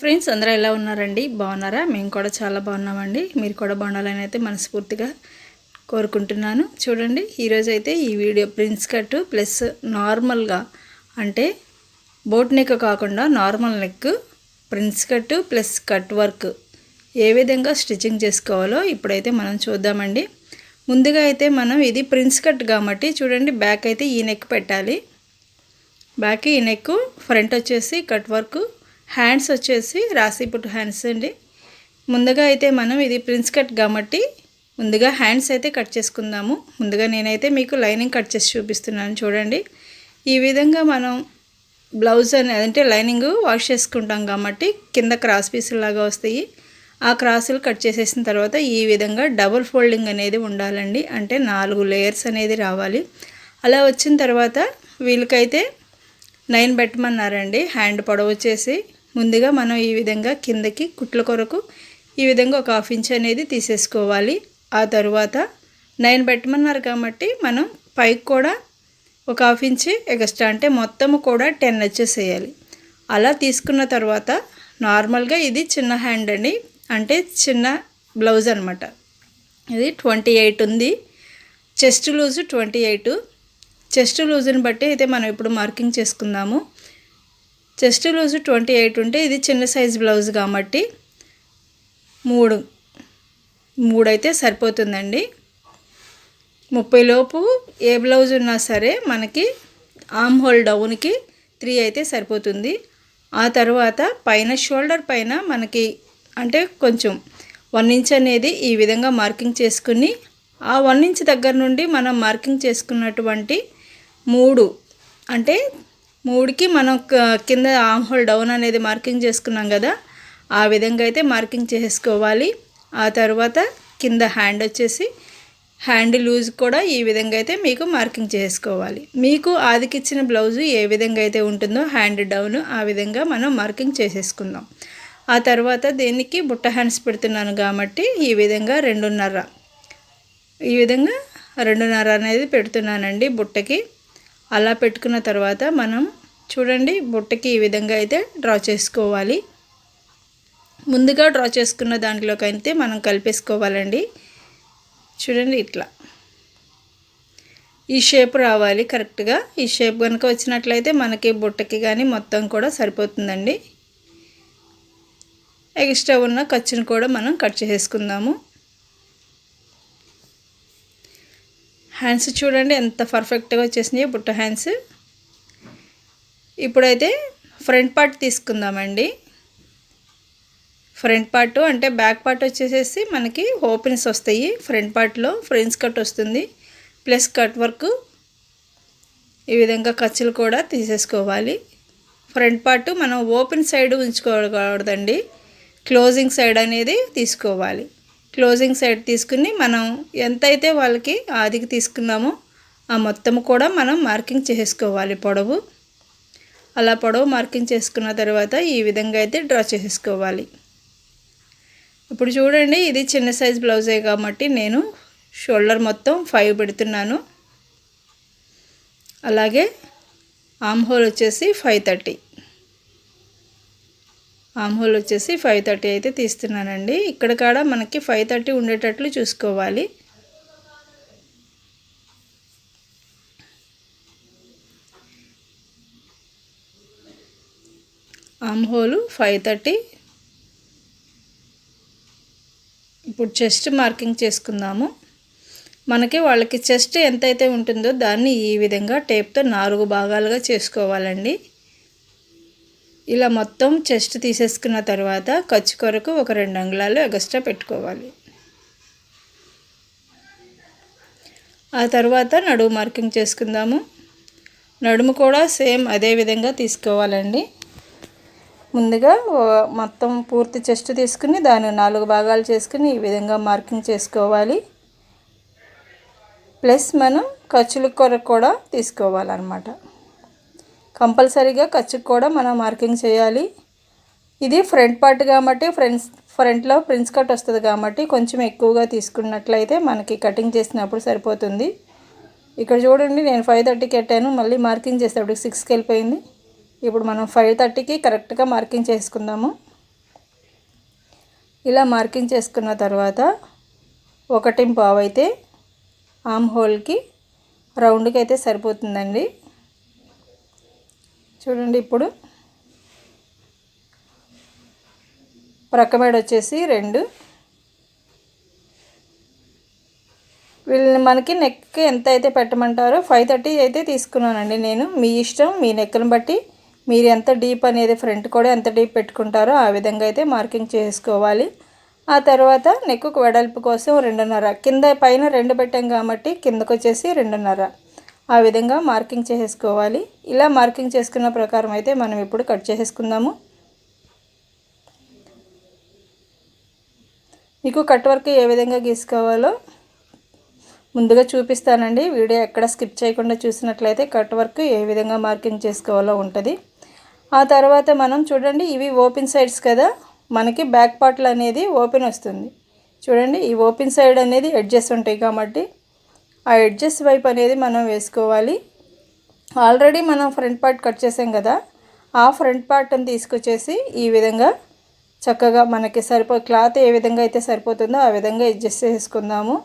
Friends అందరూ ఎలా ఉన్నారండి? బాగున్నారా? మేము కూడా చాలా బాగున్నామండి. మీరు కూడా బాగుండాలని అయితే మనస్ఫూర్తిగా కోరుకుంటున్నాను. చూడండి ఈరోజు అయితే ఈ వీడియో ప్రిన్స్ కట్ ప్లస్ నార్మల్గా అంటే బోట్ నెక్ కాకుండా normal neck prince cut plus cut work ఏ విధంగా స్టిచ్చింగ్ చేసుకోవాలో ఇప్పుడైతే మనం చూద్దామండి. ముందుగా అయితే మనం ఇది ప్రిన్స్ కట్ కాబట్టి చూడండి బ్యాక్ అయితే ఈ నెక్ పెట్టాలి. బ్యాక్ ఈ నెక్ ఫ్రంట్ వచ్చేసి కట్ వర్క్ హ్యాండ్స్ వచ్చేసి రాసిపుట్టు హ్యాండ్స్ అండి. ముందుగా అయితే మనం ఇది ప్రిన్స్ కట్ కాబట్టి ముందుగా హ్యాండ్స్ అయితే కట్ చేసుకుందాము. ముందుగా నేనైతే మీకు లైనింగ్ కట్ చేసి చూపిస్తున్నాను చూడండి. ఈ విధంగా మనం బ్లౌజ్ అని అంటే లైనింగ్ వాష్ చేసుకుంటాం కాబట్టి కింద క్రాస్ పీసులు లాగా వస్తాయి. ఆ క్రాసులు కట్ చేసేసిన తర్వాత ఈ విధంగా డబుల్ ఫోల్డింగ్ అనేది ఉండాలండి. అంటే నాలుగు లేయర్స్ అనేది రావాలి. అలా వచ్చిన తర్వాత వీళ్ళకైతే నైన్ పెట్టమన్నారండి. హ్యాండ్ పొడవు వచ్చేసి ముందుగా మనం ఈ విధంగా కిందకి కుట్ల కొరకు ఈ విధంగా ఒక హాఫ్ ఇంచ్ అనేది తీసేసుకోవాలి. ఆ తరువాత నైన్ పెట్టమన్నారు కాబట్టి మనం పైకి కూడా ఒక హాఫ్ ఇంచ్ ఎక్స్ట్రా అంటే మొత్తము కూడా టెన్ వచ్చేసేయాలి అలా తీసుకున్న తర్వాత నార్మల్గా ఇది చిన్న హ్యాండ్ అండి. అంటే చిన్న బ్లౌజ్ అనమాట ఇది ట్వంటీ ఎయిట్ ఉంది. Chest loose twenty eight. Chest లూజుని బట్టి అయితే మనం ఇప్పుడు మార్కింగ్ చేసుకుందాము. చెస్ట్ లూజ్ ట్వంటీ ఎయిట్ ఉంటే ఇది చిన్న సైజ్ బ్లౌజ్ కాబట్టి మూడు మూడు అయితే సరిపోతుందండి. ముప్పై లోపు ఏ బ్లౌజ్ ఉన్నా సరే మనకి ఆమ్ హోల్ డౌన్కి త్రీ అయితే సరిపోతుంది. ఆ తర్వాత పైన షోల్డర్ పైన మనకి అంటే కొంచెం వన్ ఇంచ్ అనేది ఈ విధంగా మార్కింగ్ చేసుకుని ఆ వన్ ఇంచ్ దగ్గర నుండి మనం మార్కింగ్ చేసుకున్నటువంటి మూడు అంటే మూడుకి మనం కింద ఆమ్ హోల్ డౌన్ అనేది మార్కింగ్ చేసుకున్నాం కదా ఆ విధంగా అయితే మార్కింగ్ చేసుకోవాలి. ఆ తర్వాత కింద హ్యాండ్ వచ్చేసి హ్యాండ్ లూజ్ కూడా ఈ విధంగా అయితే మీకు మార్కింగ్ చేసుకోవాలి. మీకు ఆదికిచ్చిన బ్లౌజు ఏ విధంగా అయితే ఉంటుందో హ్యాండ్ డౌన్ ఆ విధంగా మనం మార్కింగ్ చేసేసుకుందాం. ఆ తర్వాత దీనికి బుట్ట హ్యాండ్స్ పెడుతున్నాను కాబట్టి ఈ విధంగా రెండున్నర. ఈ విధంగా రెండున్నర అనేది పెడుతున్నానండి బుట్టకి. అలా పెట్టుకున్న తర్వాత మనం చూడండి బుట్టకి ఈ విధంగా అయితే డ్రా చేసుకోవాలి. ముందుగా డ్రా చేసుకున్న దాంట్లోకి అయితే మనం కలిపేసుకోవాలండి. చూడండి ఇట్లా. ఈ షేప్ రావాలి కరెక్ట్గా. ఈ షేప్ కనుక వచ్చినట్లయితే మనకి బుట్టకి కానీ మొత్తం కూడా సరిపోతుందండి. ఎక్స్ట్రా ఉన్న ఖర్చును కూడా మనం కట్ చేసేసుకుందాము. హ్యాండ్స్ చూడండి ఎంత పర్ఫెక్ట్గా వచ్చేసినాయి బుట్ట హ్యాండ్స్. ఇప్పుడైతే ఫ్రంట్ పార్ట్ తీసుకుందామండి. ఫ్రంట్ పార్ట్ అంటే బ్యాక్ పార్ట్ వచ్చేసేసి మనకి ఓపెన్స్ వస్తాయి. ఫ్రంట్ పార్ట్లో ఫ్రెండ్స్ కట్ వస్తుంది. ప్లస్ కట్ వర్క్ ఈ విధంగా ఖర్చులు కూడా తీసేసుకోవాలి. ఫ్రంట్ పార్ట్ మనం ఓపెన్ సైడ్ ఉంచుకోకూడదండి. క్లోజింగ్ సైడ్ అనేది తీసుకోవాలి. క్లోజింగ్ సైడ్ తీసుకుని మనం ఎంతైతే వాళ్ళకి ఆదికి తీసుకున్నామో ఆ మొత్తం కూడా మనం మార్కింగ్ చేసుకోవాలి పొడవు. అలా పొడవు మార్కింగ్ చేసుకున్న తర్వాత ఈ విధంగా అయితే డ్రా చేసుకోవాలి ఇప్పుడు చూడండి ఇది చిన్న సైజ్ బ్లౌజే కాబట్టి నేను షోల్డర్ మొత్తం ఫైవ్ పెడుతున్నాను. అలాగే ఆమ్ హోల్ వచ్చేసి ఫైవ్ థర్టీ. ఆమ్ హోల్ వచ్చేసి ఫైవ్ థర్టీ అయితే తీస్తున్నానండి. ఇక్కడ కాడ మనకి ఫైవ్ థర్టీ ఉండేటట్లు చూసుకోవాలి. ఆమ్హోలు ఫైవ్ థర్టీ ఇప్పుడు చెస్ట్ మార్కింగ్ చేసుకుందాము. మనకి వాళ్ళకి చెస్ట్ ఎంతైతే ఉంటుందో దాన్ని ఈ విధంగా టేప్తో నాలుగు భాగాలుగా చేసుకోవాలండి. ఇలా మొత్తం చెస్ట్ తీసేసుకున్న తర్వాత ఖర్చు కొరకు ఒక రెండు అంగుళాలు ఎగస్ట్రా పెట్టుకోవాలి. ఆ తర్వాత నడుము మార్కింగ్ చేసుకుందాము. నడుము కూడా సేమ్ అదే విధంగా తీసుకోవాలండి. ముందుగా మొత్తం పూర్తి చెస్ట్ తీసుకుని దాన్ని నాలుగు భాగాలు చేసుకుని ఈ విధంగా మార్కింగ్ చేసుకోవాలి. ప్లస్ మనం ఖర్చుల కొరకు కూడా తీసుకోవాలన్నమాట. కంపల్సరీగా ఖర్చుకు కూడా మనం మార్కింగ్ చేయాలి. ఇది ఫ్రంట్ పార్ట్ కాబట్టి ఫ్రంట్ ఫ్రంట్లో ప్రిన్స్ కట్ వస్తుంది కాబట్టి కొంచెం ఎక్కువగా తీసుకున్నట్లయితే మనకి కటింగ్ చేసినప్పుడు సరిపోతుంది. ఇక్కడ చూడండి నేను ఫైవ్ థర్టీకి కట్టాను మళ్ళీ మార్కింగ్ చేసేటప్పుడు సిక్స్కి వెళ్ళిపోయింది. ఇప్పుడు మనం ఫైవ్ థర్టీకి కరెక్ట్గా మార్కింగ్ చేసుకుందాము. ఇలా మార్కింగ్ చేసుకున్న తర్వాత ఒకటి పావు అయితే ఆమ్ హోల్కి రౌండ్కి అయితే సరిపోతుందండి. చూడండి ఇప్పుడు ప్రక్కమేడ వచ్చేసి రెండు. వీళ్ళని మనకి నెక్ ఎంత అయితే పెట్టమంటారో ఫైవ్ థర్టీ అయితే తీసుకున్నానండి నేను. మీ ఇష్టం మీ నెక్ను బట్టి మీరు ఎంత డీప్ అనేది ఫ్రంట్ కూడా ఎంత డీప్ పెట్టుకుంటారో ఆ విధంగా అయితే మార్కింగ్ చేసుకోవాలి. ఆ తర్వాత నెక్కు వెడల్పు కోసం రెండున్నర కింద పైన రెండు పెట్టాం కాబట్టి కిందకు వచ్చేసి రెండున్నర. ఆ విధంగా మార్కింగ్ చేసేసుకోవాలి ఇలా మార్కింగ్ చేసుకున్న ప్రకారం అయితే మనం ఇప్పుడు కట్ చేసేసుకుందాము మీకు కట్ వర్క్ ఏ విధంగా గీసుకోవాలో ముందుగా చూపిస్తానండి. వీడియో ఎక్కడ స్కిప్ చేయకుండా చూసినట్లయితే కట్ వర్క్ ఏ విధంగా మార్కింగ్ చేసుకోవాలో ఉంటుంది. ఆ తర్వాత మనం చూడండి ఇవి ఓపెన్ సైడ్స్ కదా. మనకి బ్యాక్ పార్ట్లు అనేది ఓపెన్ వస్తుంది. చూడండి ఈ ఓపెన్ సైడ్ అనేది ఎడ్జెస్ ఉంటాయి కాబట్టి ఆ ఎడ్జెస్ వైపు అనేది మనం వేసుకోవాలి. ఆల్రెడీ మనం ఫ్రంట్ పార్ట్ కట్ చేసాం కదా. ఆ ఫ్రంట్ పార్ట్ని తీసుకొచ్చేసి ఈ విధంగా చక్కగా మనకి సరిపో క్లాత్ ఏ విధంగా అయితే సరిపోతుందో ఆ విధంగా అడ్జస్ట్ చేసుకుందాము.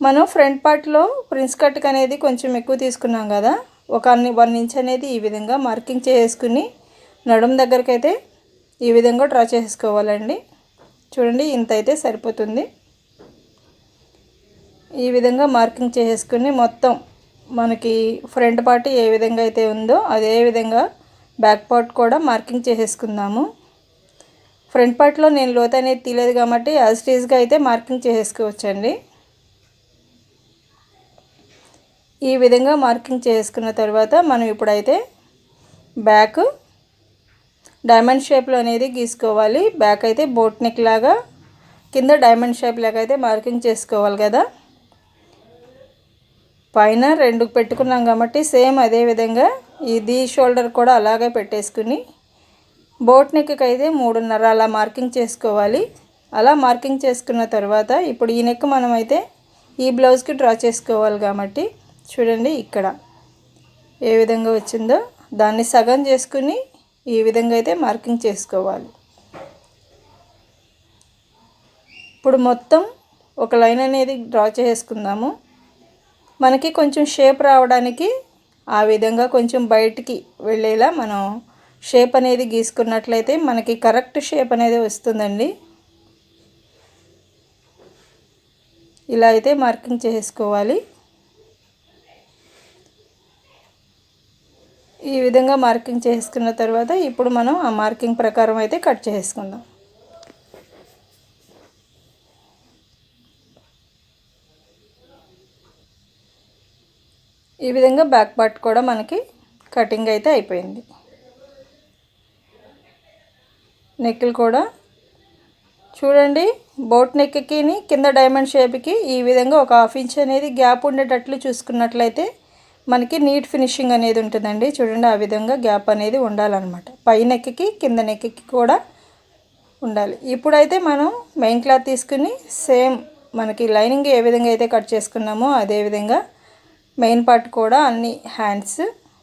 మనం ఫ్రంట్ పార్ట్లో ప్రిన్స్ కట్కి అనేది కొంచెం ఎక్కువ తీసుకున్నాం కదా. ఒక వన్ ఇంచ్ అనేది ఈ విధంగా మార్కింగ్ చేసుకుని నడుము దగ్గరికి అయితే ఈ విధంగా డ్రా చేసుకోవాలండి. చూడండి ఇంత అయితే సరిపోతుంది. ఈ విధంగా మార్కింగ్ చేసుకుని మొత్తం మనకి ఫ్రంట్ పార్ట్ ఏ విధంగా అయితే ఉందో అదే విధంగా బ్యాక్ పార్ట్ కూడా మార్కింగ్ చేసేసుకుందాము ఫ్రంట్ పార్ట్లో నేను లోత అనేది తీయలేదు కాబట్టి యాజ్ టీజ్గా అయితే మార్కింగ్ చేసేసుకోవచ్చండి ఈ విధంగా మార్కింగ్ చేసుకున్న తర్వాత మనం ఇప్పుడైతే బ్యాక్ డైమండ్ షేప్లో అనేది గీసుకోవాలి. బ్యాక్ అయితే బోట్ నెక్ లాగా కింద డైమండ్ షేప్ లాగా అయితే మార్కింగ్ చేసుకోవాలి కదా. పైన రెండు పెట్టుకున్నాం కాబట్టి సేమ్ అదే విధంగా ఇది షోల్డర్ కూడా అలాగే పెట్టేసుకుని బోట్ నెక్కి అయితే మూడున్నర అలా మార్కింగ్ చేసుకోవాలి. అలా మార్కింగ్ చేసుకున్న తర్వాత ఇప్పుడు ఈ నెక్ మనమైతే ఈ బ్లౌజ్కి డ్రా చేసుకోవాలి కాబట్టి చూడండి ఇక్కడ ఏ విధంగా వచ్చిందో. దాన్ని సగం చేసుకుని ఈ విధంగా అయితే మార్కింగ్ చేసుకోవాలి. ఇప్పుడు మొత్తం ఒక లైన్ అనేది డ్రా చేసుకుందాము. మనకి కొంచెం షేప్ రావడానికి ఆ విధంగా కొంచెం బయటికి వెళ్ళేలా మనం షేప్ అనేది గీసుకున్నట్లయితే మనకి కరెక్ట్ షేప్ అనేది వస్తుందండి. ఇలా అయితే మార్కింగ్ చేసుకోవాలి. ఈ విధంగా మార్కింగ్ చేసుకున్న తర్వాత ఇప్పుడు మనం ఆ మార్కింగ్ ప్రకారం అయితే కట్ చేసుకుందాం. ఈ విధంగా బ్యాక్ పార్ట్ కూడా మనకి కటింగ్ అయితే అయిపోయింది. నెక్లు కూడా చూడండి బోట్ నెక్కి కింద డైమండ్ షేప్కి ఈ విధంగా ఒక హాఫ్ ఇంచ్ అనేది గ్యాప్ ఉండేటట్లు చూసుకున్నట్లయితే మనకి నీట్ ఫినిషింగ్ అనేది ఉంటుందండి. చూడండి ఆ విధంగా గ్యాప్ అనేది ఉండాలన్నమాట. పై నెక్కి కింద నెక్కి కూడా ఉండాలి. ఇప్పుడైతే మనం మెయిన్ క్లాత్ తీసుకుని సేమ్ మనకి లైనింగ్ ఏ విధంగా అయితే కట్ చేసుకున్నామో అదే విధంగా మెయిన్ పార్ట్ కూడా అన్ని hands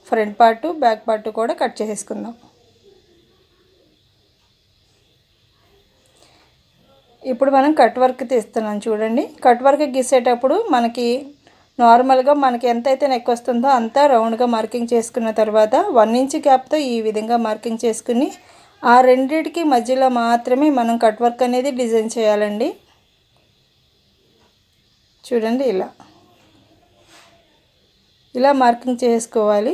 front part back part కూడా కట్ చేసుకుందాం ఇప్పుడు మనం కట్ వర్క్ తీస్తున్నాం చూడండి. కట్ వర్క్ గీసేటప్పుడు మనకి నార్మల్గా మనకి ఎంత అయితే నెక్ వస్తుందో అంతా రౌండ్గా మార్కింగ్ చేసుకున్న తర్వాత వన్ ఇంచ్ గ్యాప్తో ఈ విధంగా మార్కింగ్ చేసుకుని ఆ రెండింటికి మధ్యలో మాత్రమే మనం కట్ వర్క్ అనేది డిజైన్ చేయాలండి. చూడండి ఇలా. ఇలా మార్కింగ్ చేసుకోవాలి.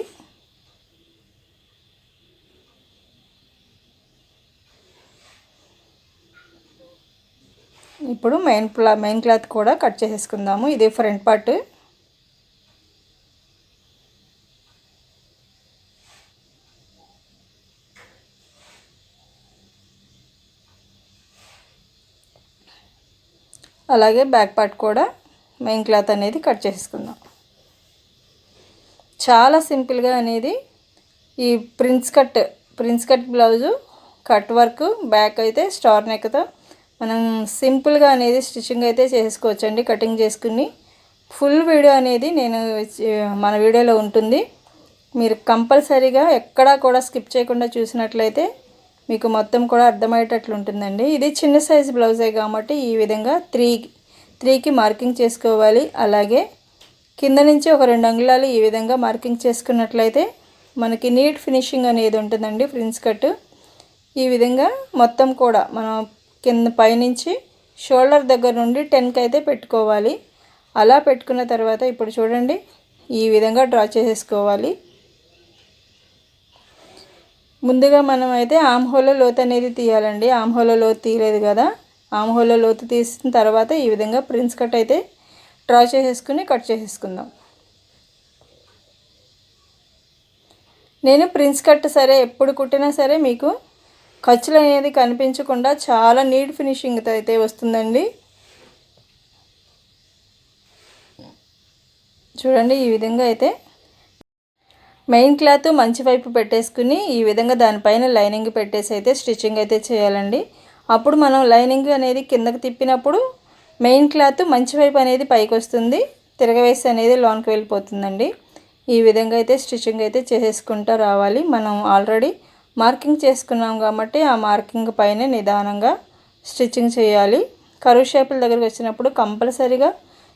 ఇప్పుడు మెయిన్ ప్లా మెయిన్ క్లాత్ కూడా కట్ చేసేసుకుందాము ఇది ఫ్రంట్ పార్ట్. అలాగే బ్యాక్ పార్ట్ కూడా మెయిన్ క్లాత్ అనేది కట్ చేసుకుందాం చాలా సింపుల్గా అనేది ఈ prince cut prince cut blouse cut work back అయితే స్టార్ నెక్తో మనం సింపుల్గా అనేది స్టిచ్చింగ్ అయితే చేసుకోవచ్చండి కటింగ్ చేసుకుని. ఫుల్ వీడియో అనేది నేను మన వీడియోలో ఉంటుంది. మీరు కంపల్సరీగా ఎక్కడా కూడా స్కిప్ చేయకుండా చూసినట్లయితే మీకు మొత్తం కూడా అర్థమయ్యేటట్లు ఉంటుందండి. ఇది చిన్న సైజు బ్లౌజే కాబట్టి ఈ విధంగా త్రీ త్రీకి మార్కింగ్ చేసుకోవాలి. అలాగే కింద నుంచి ఒక రెండు అంగుళాలు ఈ విధంగా మార్కింగ్ చేసుకున్నట్లయితే మనకి నీట్ ఫినిషింగ్ అనేది ఉంటుందండి ఫ్రిన్స్ కట్. ఈ విధంగా మొత్తం కూడా మనం కింద పైనుంచి షోల్డర్ దగ్గర నుండి టెన్కి అయితే పెట్టుకోవాలి. అలా పెట్టుకున్న తర్వాత ఇప్పుడు చూడండి ఈ విధంగా డ్రా చేసేసుకోవాలి. ముందుగా మనం అయితే ఆమ్హోలో లోతు అనేది తీయాలండి. ఆమ్హోలో లోతు తీయలేదు కదా. ఆమ్హోలో లోతు తీసిన తర్వాత ఈ విధంగా ప్రిన్స్ కట్ అయితే డ్రా చేసేసుకుని కట్ చేసేసుకుందాం. నేను ప్రిన్స్ కట్ సరే ఎప్పుడు కుట్టినా సరే మీకు ఖర్చులు అనేది కనిపించకుండా చాలా నీట్ ఫినిషింగ్ అయితే వస్తుందండి. చూడండి ఈ విధంగా అయితే మెయిన్ క్లాత్ మంచి వైపు పెట్టేసుకుని ఈ విధంగా దానిపైన లైనింగ్ పెట్టేసి అయితే స్టిచ్చింగ్ అయితే చేయాలండి. అప్పుడు మనం లైనింగ్ అనేది కిందకి తిప్పినప్పుడు మెయిన్ క్లాత్ మంచి వైపు అనేది పైకి వస్తుంది. తిరగవేసి అనేది లోన్కి వెళ్ళిపోతుందండి. ఈ విధంగా అయితే స్టిచ్చింగ్ అయితే చేసేసుకుంటూ రావాలి. మనం ఆల్రెడీ మార్కింగ్ చేసుకున్నాం కాబట్టి ఆ మార్కింగ్ పైన నిదానంగా స్టిచ్చింగ్ చేయాలి. కరువు షేపుల దగ్గరికి వచ్చినప్పుడు కంపల్సరీగా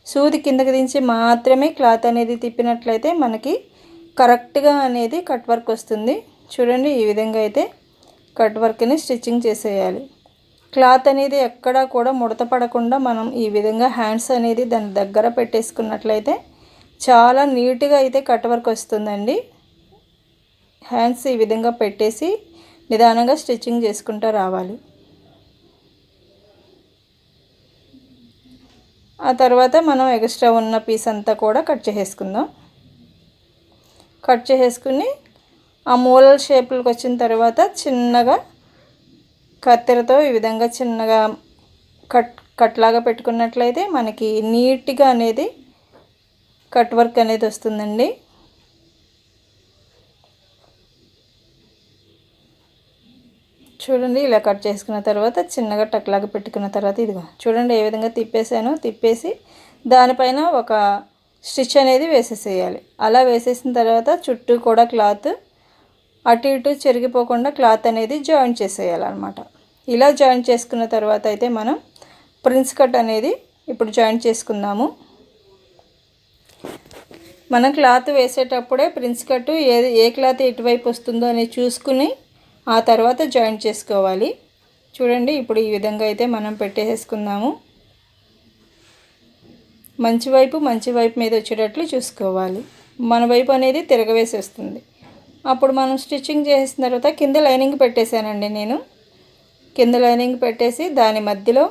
సూది కిందకి దించి మాత్రమే క్లాత్ అనేది తిప్పినట్లయితే మనకి కరెక్ట్గా అనేది కట్ వర్క్ వస్తుంది. చూడండి ఈ విధంగా అయితే కట్ వర్క్ని స్టిచ్చింగ్ చేసేయాలి. క్లాత్ అనేది ఎక్కడా కూడా ముడత పడకుండా మనం ఈ విధంగా హ్యాండ్స్ అనేది దాని దగ్గర పెట్టేసుకున్నట్లయితే చాలా నీట్గా అయితే కట్ వర్క్ వస్తుందండి. హ్యాండ్స్ ఈ విధంగా పెట్టేసి నిదానంగా స్టిచ్చింగ్ చేసుకుంటూ రావాలి. ఆ తర్వాత మనం ఎక్స్ట్రా ఉన్న పీస్ అంతా కూడా కట్ చేసేసుకుందాం. కట్ చేసేసుకుని ఆ మూలల షేపులకు వచ్చిన తర్వాత చిన్నగా కత్తెరతో ఈ విధంగా చిన్నగా కట్ కట్లాగా పెట్టుకున్నట్లయితే మనకి నీట్గా అనేది కట్ వర్క్ అనేది వస్తుందండి. చూడండి ఇలా కట్ చేసుకున్న తర్వాత చిన్నగా టక్లాగా పెట్టుకున్న తర్వాత ఇదిగో చూడండి ఏ విధంగా తిప్పేసాను తిప్పేసి దానిపైన ఒక స్టిచ్ అనేది వేసేసేయాలి. అలా వేసేసిన తర్వాత చుట్టూ కూడా క్లాత్ అటు ఇటు చెరిగిపోకుండా క్లాత్ అనేది జాయిన్ చేసేయాలన్నమాట. ఇలా జాయిన్ చేసుకున్న తర్వాత అయితే మనం ప్రిన్స్ కట్ అనేది ఇప్పుడు జాయిన్ చేసుకుందాము. మనం క్లాత్ వేసేటప్పుడే ప్రిన్స్ కట్ ఏది ఏ క్లాత్ ఎటువైపు వస్తుందో అని చూసుకుని ఆ తర్వాత జాయిన్ చేసుకోవాలి. చూడండి ఇప్పుడు ఈ విధంగా అయితే మనం పెట్టేసుకుందాము మంచి వైపు మంచి వైపు మీద వచ్చేటట్లు చూసుకోవాలి. మన వైపు అనేది తిరగవేసి వస్తుంది అప్పుడు మనం స్టిచ్చింగ్ చేసిన తర్వాత కింద లైనింగ్ పెట్టేశానండి నేను. కింద లైనింగ్ పెట్టేసి దాని మధ్యలో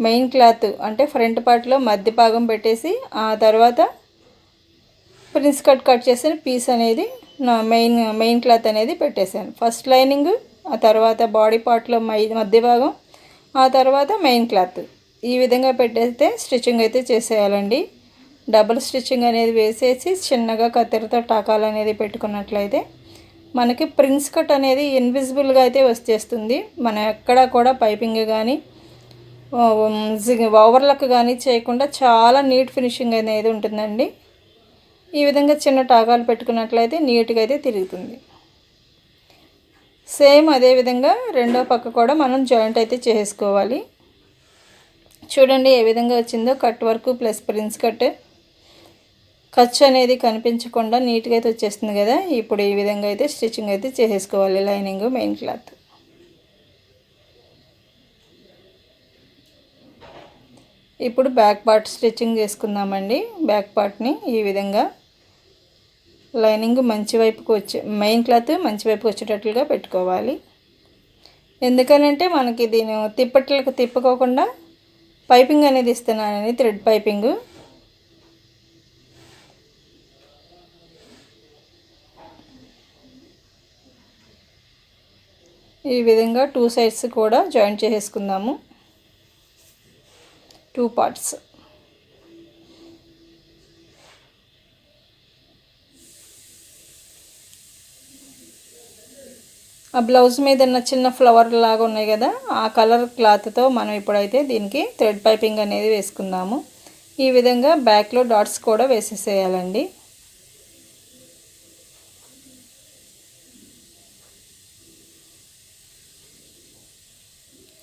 మెయిన్ క్లాత్ అంటే ఫ్రంట్ పార్ట్లో మధ్య భాగం పెట్టేసి ఆ తర్వాత ప్రిన్స్ కట్ కట్ చేసిన పీస్ అనేది నా మెయిన్ మెయిన్ క్లాత్ అనేది పెట్టేశాను. ఫస్ట్ లైనింగ్ ఆ తర్వాత బాడీ పార్ట్లో మై మధ్య భాగం ఆ తర్వాత మెయిన్ క్లాత్. ఈ విధంగా పెట్టేస్తే స్టిచ్చింగ్ అయితే చేసేయాలండి. డబుల్ స్టిచ్చింగ్ అనేది వేసేసి చిన్నగా కత్తెరతో టాకాలు అనేది పెట్టుకున్నట్లయితే మనకి ప్రిన్స్ కట్ అనేది ఇన్విజిబుల్గా అయితే వచ్చేస్తుంది. మనం ఎక్కడ కూడా పైపింగ్ కానీ ఓవర్లక్ కానీ చేయకుండా చాలా నీట్ ఫినిషింగ్ అనేది ఉంటుందండి. ఈ విధంగా చిన్న టాకాలు పెట్టుకున్నట్లయితే నీట్గా అయితే తిరుగుతుంది. సేమ్ అదే విధంగా రెండో పక్క కూడా మనం జాయింట్ అయితే చేసుకోవాలి. చూడండి ఏ విధంగా వచ్చిందో. Cut work plus prince cut. ఖర్చు అనేది కనిపించకుండా నీట్గా అయితే వచ్చేస్తుంది కదా. ఇప్పుడు ఈ విధంగా అయితే స్టిచ్చింగ్ అయితే చేసేసుకోవాలి. Lining main cloth. ఇప్పుడు బ్యాక్ పార్ట్ స్టిచ్చింగ్ చేసుకుందామండి. బ్యాక్ పార్ట్ని ఈ విధంగా లైనింగ్ మంచి వైపుకి వచ్చే మెయిన్ క్లాత్ మంచి వైపుకు వచ్చేటట్లుగా పెట్టుకోవాలి. ఎందుకనంటే మనకి దీని తిప్పట్లకు తిప్పుకోకుండా పైపింగ్ అనేది ఇస్తున్నానండి థ్రెడ్ పైపింగ్. ఈ విధంగా టూ సైడ్స్ కూడా జాయింట్ చేసేసుకుందాము. Two parts. ఆ బ్లౌజ్ మీద ఉన్న చిన్న ఫ్లవర్ లాగా ఉన్నాయి కదా ఆ కలర్ క్లాత్తో మనం ఇప్పుడైతే దీనికి థ్రెడ్ పైపింగ్ అనేది వేసుకుందాము. ఈ విధంగా బ్యాక్లో డాట్స్ కూడా వేసేసేయాలండి.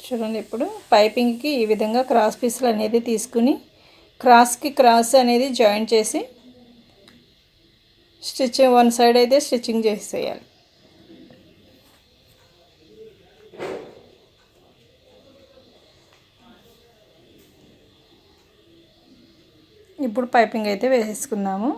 చూడండి ఇప్పుడు పైపింగ్కి ఈ విధంగా క్రాస్ పీసులు అనేది తీసుకుని క్రాస్కి క్రాస్ అనేది జాయిన్ చేసి స్టిచ్చింగ్ వన్ సైడ్ అయితే స్టిచ్చింగ్ చేసేయాలి. ఇప్పుడు పైపింగ్ అయితే వేసేసుకుందాము.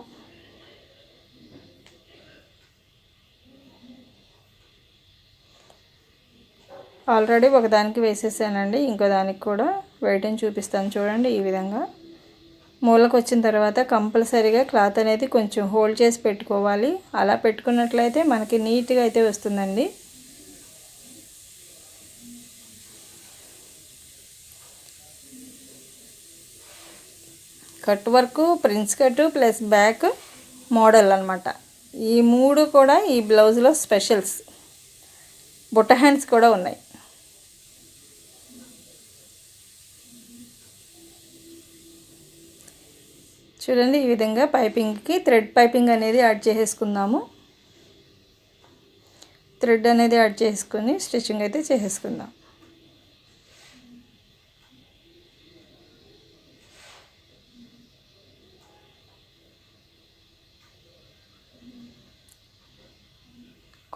ఆల్రెడీ ఒకదానికి వేసేసానండి ఇంకో దానికి కూడా వెయిటింగ్ చూపిస్తాను చూడండి ఈ విధంగా. మూలకు వచ్చిన తర్వాత కంపల్సరీగా క్లాత్ అనేది కొంచెం హోల్డ్ చేసి పెట్టుకోవాలి. అలా పెట్టుకున్నట్లయితే మనకి నీట్గా అయితే వస్తుందండి. Cut work prince cut plus back model అనమాట ఈ మూడు కూడా ఈ బ్లౌజ్లో స్పెషల్స్. బుట్ట హ్యాండ్స్ కూడా ఉన్నాయి. చూడండి ఈ విధంగా పైపింగ్కి థ్రెడ్ పైపింగ్ అనేది యాడ్ చేసేసుకుందాము. థ్రెడ్ అనేది యాడ్ చేసుకుని స్టిచ్చింగ్ అయితే చేసేసుకుందాం.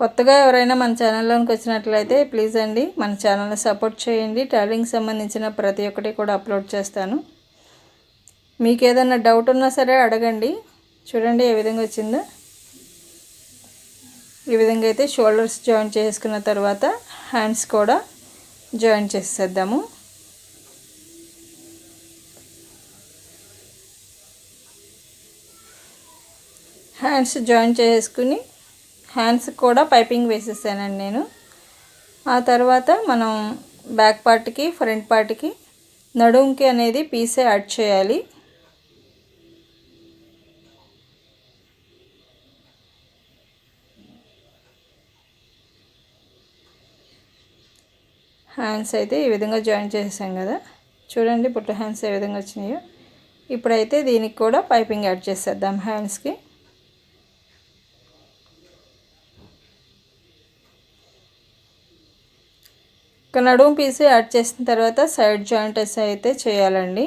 కొత్తగా ఎవరైనా మన ఛానల్లోకి వచ్చినట్లయితే ప్లీజ్ అండి మన ఛానల్ని సపోర్ట్ చేయండి. టైలింగ్ సంబంధించిన ప్రతి ఒక్కటి కూడా అప్లోడ్ చేస్తాను. మీకు ఏదైనా డౌట్ ఉన్నా సరే అడగండి. చూడండి ఏ విధంగా వచ్చిందో. ఈ విధంగా అయితే షోల్డర్స్ జాయిన్ చేసుకున్న తర్వాత హ్యాండ్స్ కూడా జాయిన్ చేసేద్దాము. హ్యాండ్స్ జాయిన్ చేసుకుని హ్యాండ్స్ కూడా పైపింగ్ వేసేసానండి నేను. ఆ తర్వాత మనం బ్యాక్ పార్ట్కి ఫ్రంట్ పార్ట్కి నడుంకి అనేది పీసే యాడ్ చేయాలి. హ్యాండ్స్ అయితే ఈ విధంగా జాయిన్ చేసాం కదా. చూడండి పుట్ట హ్యాండ్స్ ఏ విధంగా వచ్చినాయో. ఇప్పుడైతే దీనికి కూడా పైపింగ్ యాడ్ చేసేద్దాం హ్యాండ్స్కి. ఇక నడుము పీస్ యాడ్ చేసిన తర్వాత సైడ్ జాయింట్స్ అయితే చేయాలండి.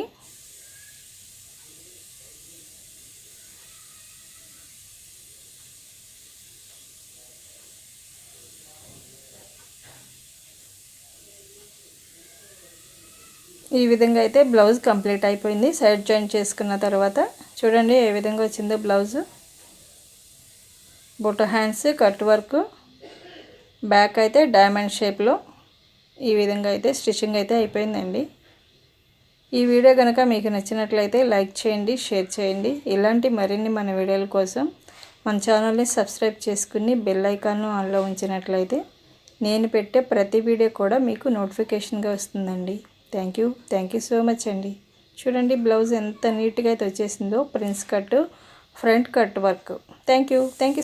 ఈ విధంగా అయితే బ్లౌజ్ కంప్లీట్ అయిపోయింది. సైడ్ జాయింట్ చేసుకున్న తర్వాత చూడండి ఏ విధంగా వచ్చిందో బ్లౌజ్. బుట్ట హ్యాండ్స్ కట్ వర్క్ బ్యాక్ అయితే డైమండ్ షేప్లో. ఈ విధంగా అయితే స్టిచ్చింగ్ అయితే అయిపోయిందండి. ఈ వీడియో కనుక మీకు నచ్చినట్లయితే లైక్ చేయండి షేర్ చేయండి. ఇలాంటి మరిన్ని మన వీడియోల కోసం మన ఛానల్ని సబ్స్క్రైబ్ చేసుకుని బెల్ ఐకాన్ను ఆన్లో ఉంచినట్లయితే నేను పెట్టే ప్రతి వీడియో కూడా మీకు నోటిఫికేషన్గా వస్తుందండి. Thank you. Thank you so much అండి. చూడండి బ్లౌజ్ ఎంత నీట్గా అయితే వచ్చేసిందో. Prince cut front cut work. Thank you. Thank you.